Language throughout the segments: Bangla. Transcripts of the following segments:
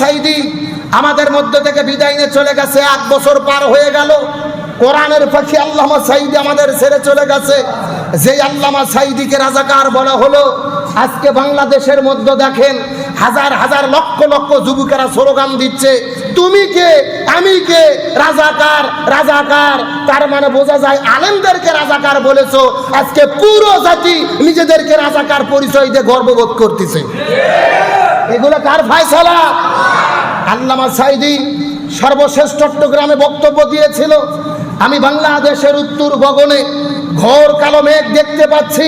সাইদি আমাদের মধ্যে থেকে বিদায় নিয়ে চলে গেছে, এক বছর পার হয়ে গেল। কোরআনের পাখি আল্লামা সাইদি আমাদের ছেড়ে চলে গেছে। যে আল্লামা সাইদিকে রাজাকার বলা হলো, আজকে বাংলাদেশের মধ্যে দেখেন, হাজার হাজার লক্ষ লক্ষ যুবকেরা স্লোগান দিচ্ছে, তুমি কে? আমি কে? রাজাকার রাজাকার। তার মানে বোঝা যায় আলেমদেরকে রাজাকার বলেছ, আজকে পুরো জাতি নিজেদেরকে রাজাকার পরিচয় দিয়ে গর্ববোধ করতেছে। এগুলো কার ফায়সালা? আল্লামা সাইদি সর্বশেষ চট্টগ্রামে বক্তব্য দিয়েছিল, আমি বাংলাদেশের উত্তর গগনে ঘোর কালো মেঘ দেখতে পাচ্ছি,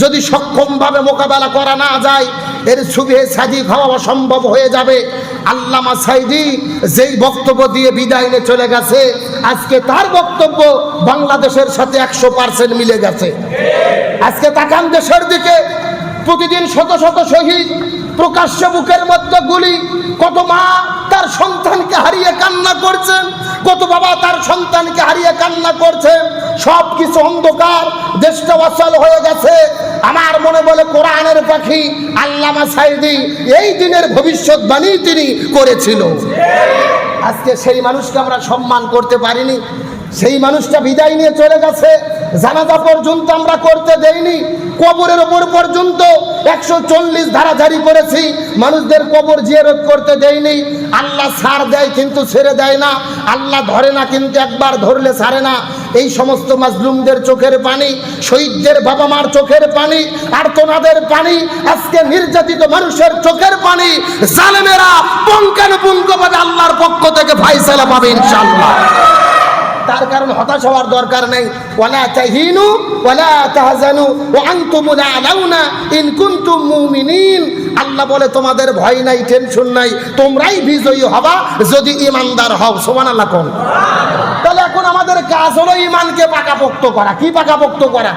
যদি সক্ষমভাবে মোকাবেলা করা না যায়, এর সুবে সাজি খাওয়া অসম্ভব হয়ে যাবে। আল্লামা সাইদি যেই বক্তব্য দিয়ে বিদায় নিয়ে চলে গেছে, আজকে তার বক্তব্য বাংলাদেশের সাথে একশো পার্সেন্ট মিলে গেছে। আজকে তাকান দেশের দিকে, প্রতিদিন শত শত শহীদ প্রকাশ্য বুকের মধ্যে গুলি। কত মা তার সন্তানকে হারিয়ে কান্না করছেন কত বাবা তার সন্তানকে হারিয়ে কান্না করছেন সব কিছু অন্ধকার, দেশটা অচল হয়ে গেছে। আমার মনে বলে, কোরআনের পাখি আল্লামা সাইদি এই দিনের ভবিষ্যৎবাণী তিনি করেছিল। আজকে সেই মানুষকে আমরা সম্মান করতে পারিনি। সেই মানুষটা বিদায় নিয়ে চলে গেছে। জানাজা পর্যন্ত আমরা করতে দেইনি। কবরের ওপর পর্যন্ত একশো চল্লিশ ধারা জারি করেছি। মানুষদের কবর জিয়ারত করতে দেয়নি আল্লাহ সার দেয় কিন্তু ছেড়ে দেয় না। আল্লাহ ধরে না কিন্তু একবার ধরলে ছাড়ে না। এই সমস্ত মাজলুমদের চোখের পানি, শহীদদের বাবা মার চোখের পানি, আর্তনাদের পানি, আজকে নির্যাতিত মানুষের চোখের পানি, জালেমেরা পঙ্কানুপুঙ্খভাবে আল্লাহর পক্ষ থেকে ফাইসালা পাবে ইনশাআল্লাহ। তার কারণ হতাশ হওয়ার দরকার নেই। ওয়ালা তাহিনু, ওয়ালা তাহজানু, ওয়া আনতুমুল আলাউনা ইন কুনতুম মুমিনিন। আল্লাহ বলে, তোমাদের ভয় নাই, টেনশন নাই, তোমরাই বিজয়ী হবা যদি ইমানদার হও। সুবহানাল্লাহ কোন? তাহলে এখন আমাদের কাজ হলো ইমানকে পাকাপোক্ত করা। কি পাকাপোক্ত করা?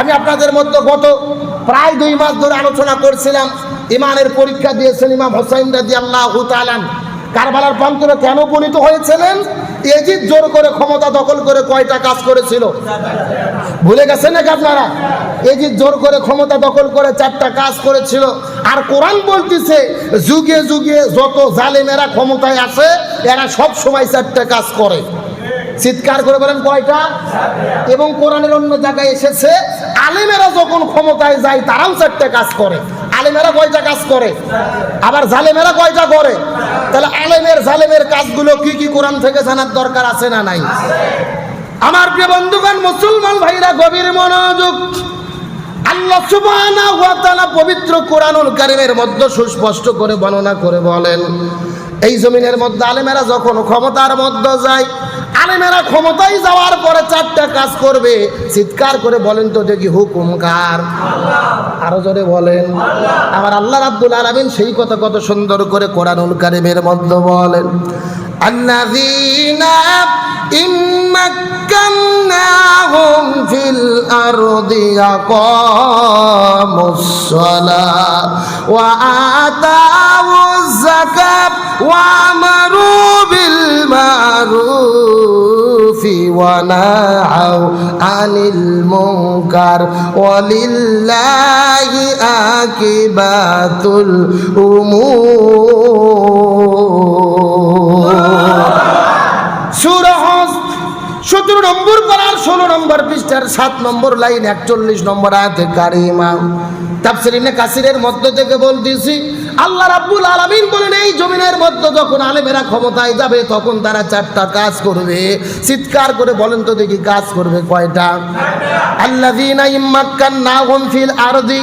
আমি আপনাদের মধ্যে গত প্রায় দুই মাস ধরে আলোচনা করছিলাম। ইমানের পরীক্ষা দিয়েছেন ইমাম হোসাইন রাজি আল্লাহ তালান কারবালার প্রান্তরে কেন উপনীত হয়েছিলেন? এজিদ জোর করে ক্ষমতা দখল করে কয়টা কাজ করেছিল? ভুলে গেছেন নাকি আপনারা? এজিদ জোর করে ক্ষমতা দখল করে চারটা কাজ করেছিল। আর কোরআন বলতেছে, যুগে যুগে যত জালেমেরা ক্ষমতায় আছে, এরা সব সময় চারটা কাজ করে। চিৎকার করে বলেন কয়টা? এবং কোরআনের অন্য জায়গায় এসেছে, আলেমেরা যখন ক্ষমতায় যায়, তারাও চারটে কাজ করে। আলেমেরা কয়টা কাজ করে? আবার জালেমেরা কয়টা করে? তাহলে আলেমের জালেমের কাজগুলো কি কি কোরআন থেকে জানার দরকার আছে না নাই? আমার প্রিয় বন্ধুগণ, মুসলমান ভাইরা, গভীর মনোযোগ। আল্লাহ সুবহানাহু ওয়া তাআলা পবিত্র কোরআনুল কারীমের মধ্যে সুস্পষ্ট করে বর্ণনা করে বলেন, এই জমিনের মধ্যে আলেমেরা যখন ক্ষমতার মধ্যে যায় আলেমেরা ক্ষমতায় যাওয়ার পরে চারটা কাজ করবে। চিৎকার করে বলেন তো দেখি হুকুম কার? আরও জোরে বলেন। আমার আল্লাহ রাব্বুল আলামিন সেই কথা কত সুন্দর করে কোরআনুল কারীমের মধ্যে বলেন আমারু উমুর সুরহজ সতেরো নম্বর পাড়ার ষোলো নম্বর পৃষ্ঠার সাত নম্বর লাইন একচল্লিশ নম্বর আয়াতে কারিমা। তাফসিরিনে কাসিরের মধ্য থেকে বলতেছি আল্লাহ রাব্বুল আলামিন বলেন, এই জমিনের মধ্যে যখন আলেমেরা ক্ষমতায় যাবে, তখন তারা চারটা কাজ করবে। চিৎকার করে বলেন তো দেখি কাজ করবে কয়টা? আল্লাহ না ফিল আরদি।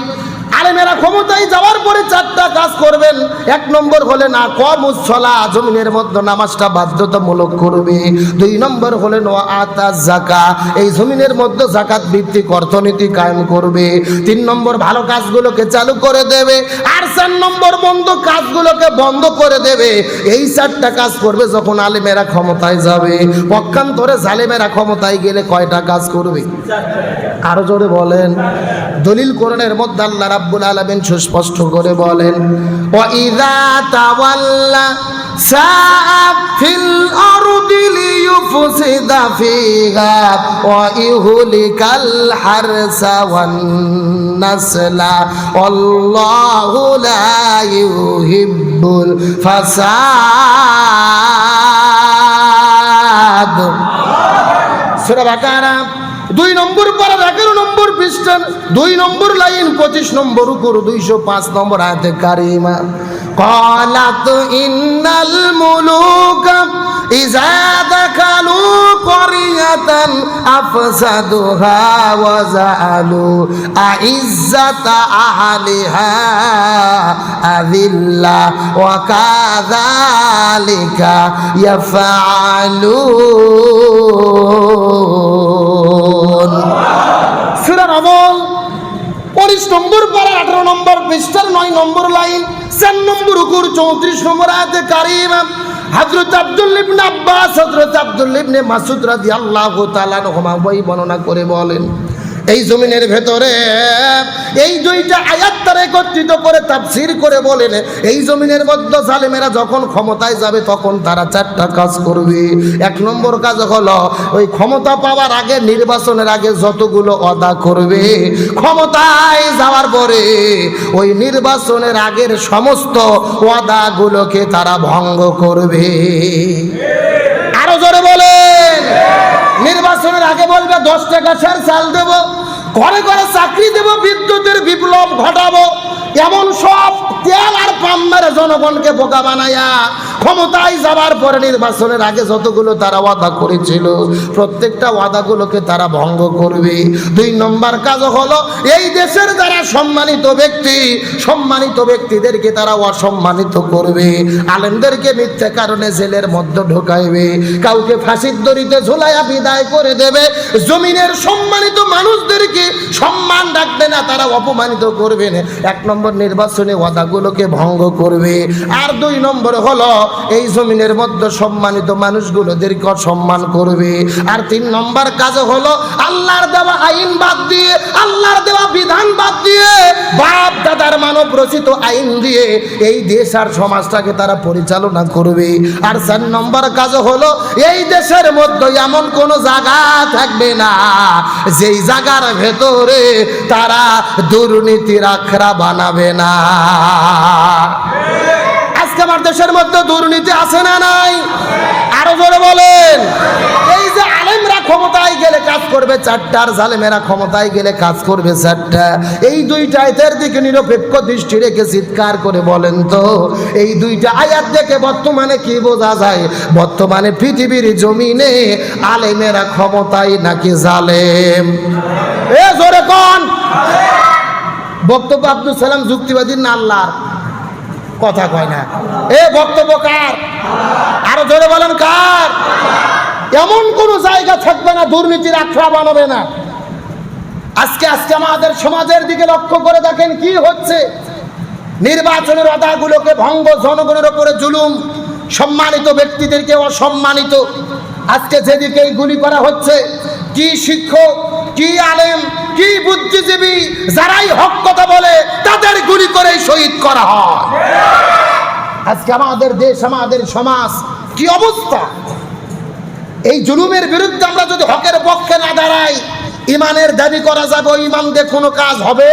আলেমেরা ক্ষমতায় যাওয়ার পরে চারটা কাজ করবেন। এক নম্বর হলেন কম উচ্ছলা, জমিনের মধ্যে নামাজটা বাধ্যতামূলক করবে। দুই নম্বর জাকা, এই জমিনের মধ্যে জাকাত ভিত্তিক অর্থনীতি কায়েম করবে। তিন নম্বর ভালো কাজগুলোকে চালু করে দেবে। আর চার নম্বর বন্ধ কাজগুলোকে বন্ধ করে দেবে। এই চারটা কাজ করবে যখন আলেমেরা ক্ষমতায় যাবে। পক্ষান্তরে জালেমেরা ক্ষমতায় গেলে কয়টা কাজ করবে? আরও জোরে বলেন। দলিল কোরআনের মধ্যে আল্লাহ রাব্বুল আলামিন সুস্পষ্ট করে বলেন তাওয়াল্লা আরদি ওয়া হারসা ওয়ান নাসলা, আল্লাহু লা ইউহিব্বুল ফাসাদ। সূরা বাকারা, দুই নম্বর পারা পৃষ্ঠান দুই নম্বর লাইন পঁচিশ নম্বর উপর দুইশো পাঁচ নম্বর আয়াতে কারিমা قالت إن الملوك إذا دخلوا قرية أفسدها وجعلوا أعزة أهلها أذلة وكذلك يفعلون সুরার আমল। পঁচিশ নম্বর পরে, আঠারো নম্বর পৃষ্ঠার নয় নম্বর লাইন, চার নম্বর উকুর চৌত্রিশ নম্বর আয়াতে কারিম। হজরত আব্দুল ইবনে আব্বাস হজরত আব্দুল ইবনে মাসুদ রাদিয়াল্লাহু তাআলা নহমা বই বর্ণনা করে বলেন এই জমিনের ভেতরে এই দুইটা আয়াত তারা একত্রিত করে তাফসির করে বলেন, এই জমিনের মধ্যে জালেমেরা যখন ক্ষমতায় যাবে তখন তারা চারটা কাজ করবে। এক নম্বর কাজ হলো ওই ক্ষমতা পাওয়ার আগে, নির্বাচনের আগে যতগুলো অদা করবে, ক্ষমতায় যাওয়ার পরে ওই নির্বাচনের আগের সমস্ত ওয়াদাগুলোকে তারা ভঙ্গ করবে। আরও জোরে বলেন, নির্বাচনের আগে বলবে, দশ টাকা সার চাল দেব। ঘরে ঘরে চাকরি দেব, বিদ্যুতের বিপ্লব ঘটাবো, এমন সব তেল আর পাম্বারে জনগণকে বোকা বানায়া ক্ষমতায় যাবার পরে নির্বাচনের আগে যতগুলো তারা ওয়াদা করেছিল, প্রত্যেকটা ওয়াদাগুলোকে তারা ভঙ্গ করবে। দুই নম্বর কাজ হলো, এই দেশের যারা সম্মানিত ব্যক্তি, সম্মানিত ব্যক্তিদেরকে তারা অসম্মানিত করবে। আলেমদেরকে মিথ্যে কারণে জেলের মধ্যে ঢোকাইবে। কাউকে ফাঁসির দড়িতে ঝুলাইয়া বিদায় করে দেবে। জমিনের সম্মানিত মানুষদেরকে সম্মান রাখবে না, তারা অপমানিত করবে না। এক নম্বর নির্বাচনে ওয়াদাগুলোকে ভঙ্গ করবে। আর দুই নম্বর হলো এই জমিনের মধ্যে সম্মানিত মানুষগুলোদেরকে অসম্মান করবে। আর তিন নম্বর কাজ হলো আল্লাহর দেওয়া আইন বাদ দিয়ে, আল্লাহর দেওয়া বিধান বাদ দিয়ে, বাপ দাদার মানব রচিত আইন দিয়ে এই দেশ আর সমাজটাকে তারা পরিচালনা করবে। আর চার নম্বর কাজ হলো এই দেশের মধ্যে এমন কোন জায়গা থাকবে না, যেই জায়গার ভেতরে তারা দুর্নীতির আখড়া বানাবে না। আজকে আমার দেশের মধ্যে দুর্নীতি আছে না নাই? আরও জোরে বলেন। এই যে আলেমরা ক্ষমতায় গেলে কাজ করবে চারটা আর জালেমেরা ক্ষমতায় গেলে কাজ করবে চারটা। এই দুইটা আয়াতের দিকে নিরপেক্ষ দৃষ্টি রেখে চিৎকার করে বলেন তো, এই দুইটা আয়াত দেখে বর্তমানে কি বোঝা যায়? বর্তমানে পৃথিবীর জমিনে আলেমেরা ক্ষমতায় নাকি জালেম? এ জোরে কোন। বক্তব্য আব্দুল সালাম যুক্তিবাদী না আল্লাহর কথা কয় না। এ বক্তব্য কার? আরও জোরে বলেন কার? এমন কোন জায়গা থাকবে না, দুর্নীতির আখড়া বানাবে না। আজকে আজকে আমাদের সমাজের দিকে লক্ষ্য করে দেখেন কি হচ্ছে। নির্বাচনের অদাগুলোকে ভঙ্গ জনগণের ওপরে জুলুম, সম্মানিত ব্যক্তিদেরকে অসম্মানিত। আজকে যেদিকে গুলি করা হচ্ছে, কি শিক্ষক, কি আলেম, কি বুদ্ধিজীবী, যারাই হক কথা বলে তাদের গুলি করে শহীদ করা হয় আজকে আমাদের দেশ, আমাদের সমাজ, কি অবস্থা? এই জুলুমের বিরুদ্ধে আমরা যদি হকের পক্ষে না দাঁড়াই, ইমানের দাবি করা যাবে ইমান দিয়ে কোনো কাজ হবে?